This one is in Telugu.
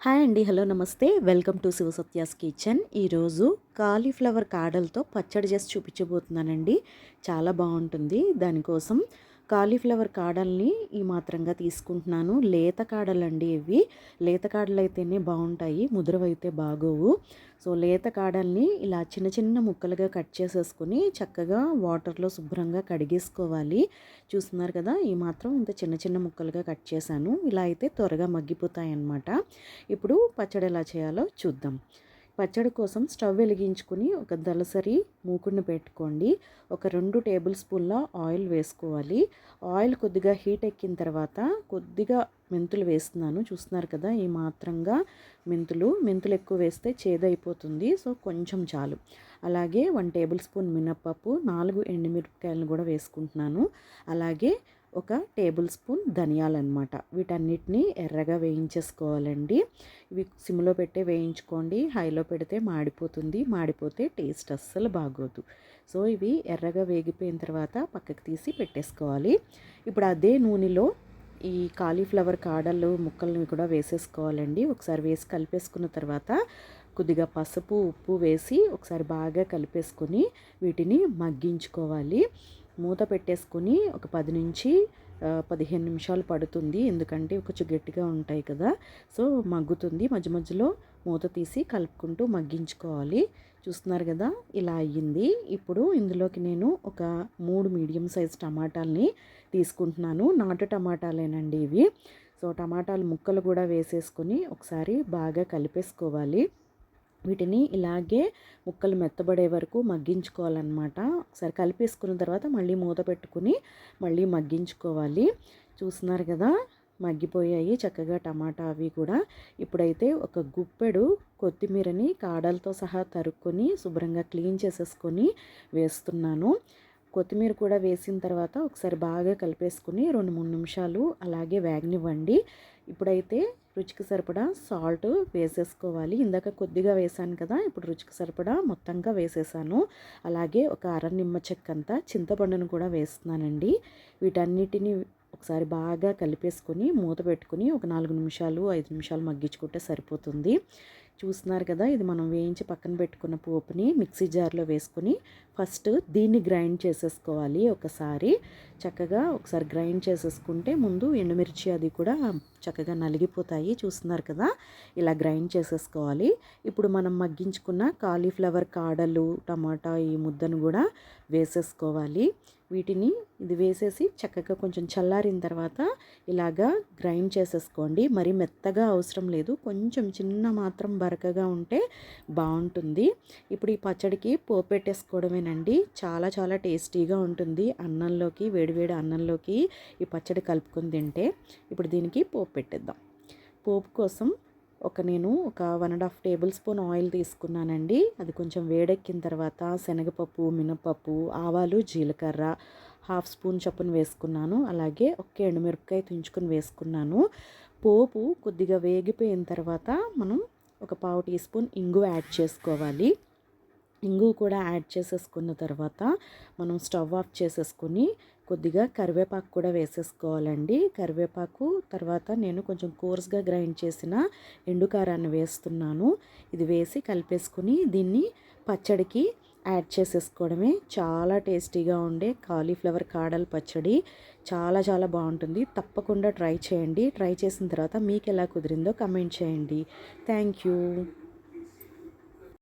హాయ్ అండి హలో నమస్తే. Welcome to Shivasatya's kitchen. ఈరోజు కాలీఫ్లవర్ కాడలతో పచ్చడి చేసి చూపించబోతున్నానండి. చాలా బాగుంటుంది. దానికోసం కాలీఫ్లవర్ కాడల్ని ఈ మాత్రంగా తీసుకుంటున్నాను. లేత కాడలండి ఇవి. లేత కాడలు అయితేనే బాగుంటాయి. ముదురవైతే బాగోవు. సో లేత కాడల్ని ఇలా చిన్న చిన్న ముక్కలుగా కట్ చేసేసుకుని చక్కగా వాటర్లో శుభ్రంగా కడిగేసుకోవాలి. చూస్తున్నారు కదా ఈ మాత్రం ఇంత చిన్న చిన్న ముక్కలుగా కట్ చేశాను. ఇలా అయితే త్వరగా మగ్గిపోతాయి అన్నమాట ఇప్పుడు పచ్చడి ఎలా చేయాలో చూద్దాం. పచ్చడి కోసం స్టవ్ వెలిగించుకుని ఒక దలసరి మూకుడిని పెట్టుకోండి. ఒక రెండు టేబుల్ స్పూన్ల ఆయిల్ వేసుకోవాలి. ఆయిల్ కొద్దిగా హీట్ ఎక్కిన తర్వాత కొద్దిగా మెంతులు వేస్తున్నాను. చూస్తున్నారు కదా ఈ మాత్రంగా మెంతులు. మెంతులు ఎక్కువ వేస్తే చేదైపోతుంది. సో కొంచెం చాలు. అలాగే వన్ టేబుల్ స్పూన్ మినప్పప్పు నాలుగు ఎండుమిరపకాయలను కూడా వేసుకుంటున్నాను. అలాగే ఒక టేబుల్ స్పూన్ ధనియాలన్నమాట. వీటన్నిటిని ఎర్రగా వేయించేసుకోవాలండి. ఇవి సిమ్లో పెట్టే వేయించుకోండి. హైలో పెడితే మాడిపోతుంది. మాడిపోతే టేస్ట్ అస్సలు బాగోదు. సో ఇవి ఎర్రగా వేగిపోయిన తర్వాత పక్కకు తీసి పెట్టేసుకోవాలి. ఇప్పుడు అదే నూనెలో ఈ కాలీఫ్లవర్ కాడలు ముక్కల్ని కూడా వేసేసుకోవాలండి. ఒకసారి వేసి కలిపేసుకున్న తర్వాత కొద్దిగా పసుపు ఉప్పు వేసి ఒకసారి బాగా కలిపేసుకొని వీటిని మగ్గించుకోవాలి. మూత పెట్టేసుకొని ఒక పది నుంచి పదిహేను నిమిషాలు పడుతుంది. ఎందుకంటే కొంచెం గట్టిగా ఉంటాయి కదా. సో మగ్గుతుంది. మధ్య మధ్యలో మూత తీసి కలుపుకుంటూ మగ్గించుకోవాలి. చూస్తున్నారు కదా ఇలా అయ్యింది. ఇప్పుడు ఇందులోకి నేను ఒక మూడు మీడియం సైజ్ టమాటాలని తీసుకుంటున్నాను. నాటు టమాటాలేనండి ఇవి. సో టమాటాలు ముక్కలు కూడా వేసేసుకొని ఒకసారి బాగా కలిపేసుకోవాలి. వీటిని ఇలాగే ముక్కలు మెత్తబడే వరకు మగ్గించుకోవాలన్నమాట. ఒకసారి కలిపేసుకున్న తర్వాత మళ్ళీ మూత పెట్టుకుని మళ్ళీ మగ్గించుకోవాలి. చూస్తున్నారు కదా మగ్గిపోయాయి చక్కగా టమాటా అవి కూడా. ఇప్పుడైతే ఒక గుప్పెడు కొత్తిమీరని కాడలతో సహా తరుక్కొని శుభ్రంగా క్లీన్ చేసేసుకొని వేస్తున్నాను. కొత్తిమీర కూడా వేసిన తర్వాత ఒకసారి బాగా కలిపేసుకుని రెండు మూడు నిమిషాలు అలాగే వేగనివ్వండి. ఇప్పుడైతే రుచికి సరిపడా సాల్ట్ వేసేసుకోవాలి. ఇందాక కొద్దిగా వేసాను కదా ఇప్పుడు రుచికి సరిపడా మొత్తంగా వేసేసాను. అలాగే ఒక అర నిమ్మ చెక్క అంతా చింతపండును కూడా వేస్తున్నానండి. వీటన్నిటిని ఒకసారి బాగా కలిపేసుకొని మూత పెట్టుకుని ఒక నాలుగు నిమిషాలు ఐదు నిమిషాలు మగ్గించుకుంటే సరిపోతుంది. చూస్తున్నారు కదా ఇది మనం వేయించి పక్కన పెట్టుకున్న పోపుని మిక్సీ జార్లో వేసుకొని ఫస్ట్ దీన్ని గ్రైండ్ చేసేసుకోవాలి ఒకసారి. చక్కగా ఒకసారి గ్రైండ్ చేసేసుకుంటే ముందు ఎండుమిర్చి అది కూడా చక్కగా నలిగిపోతాయి చూస్తున్నారు కదా. ఇలా గ్రైండ్ చేసేసుకోవాలి. ఇప్పుడు మనం మగ్గించుకున్న కాలీఫ్లవర్ కాడలు టమాటా ఈ ముద్దను కూడా వేసేసుకోవాలి. వీటిని ఇది వేసేసి చక్కగా కొంచెం చల్లారిన తర్వాత ఇలాగా గ్రైండ్ చేసేసుకోండి. మరి మెత్తగా అవసరం లేదు. కొంచెం చిన్న మాత్రం బరకగా ఉంటే బాగుంటుంది. ఇప్పుడు ఈ పచ్చడికి పోపు పెట్టేసుకోవడమేనండి. చాలా చాలా టేస్టీగా ఉంటుంది. అన్నంలోకి వేడివేడి అన్నంలోకి ఈ పచ్చడి కలుపుకొని తింటే. ఇప్పుడు దీనికి పోపు పెట్టేద్దాం. పోపు కోసం ఒక నేను ఒక one and half tablespoon oil తీసుకున్నానండి. అది కొంచెం వేడెక్కిన తర్వాత శనగపప్పు మినపప్పు ఆవాలు జీలకర్ర హాఫ్ స్పూన్ చొప్పున వేసుకున్నాను. అలాగే ఒక ఎండుమిరపకాయ తుంచుకొని వేసుకున్నాను. పోపు కొద్దిగా వేగిపోయిన తర్వాత మనం ఒక పావు టీ స్పూన్ ఇంగు యాడ్ చేసుకోవాలి. ఇంగు కూడా యాడ్ చేసేసుకున్న తర్వాత మనం స్టవ్ ఆఫ్ చేసేసుకొని కొద్దిగా కరివేపాకు కూడా వేసేసుకోవాలండి. కరివేపాకు తర్వాత నేను కొంచెం కోర్స్గా గ్రైండ్ చేసిన ఎండుకారాన్ని వేస్తున్నాను. ఇది వేసి కలిపేసుకుని దీన్ని పచ్చడికి యాడ్ చేసేసుకోవడమే. చాలా టేస్టీగా ఉండే కాలీఫ్లవర్ కాడల పచ్చడి చాలా చాలా బాగుంటుంది. తప్పకుండా ట్రై చేయండి. ట్రై చేసిన తర్వాత మీకు ఎలా కుదిరిందో కమెంట్ చేయండి. Thank you.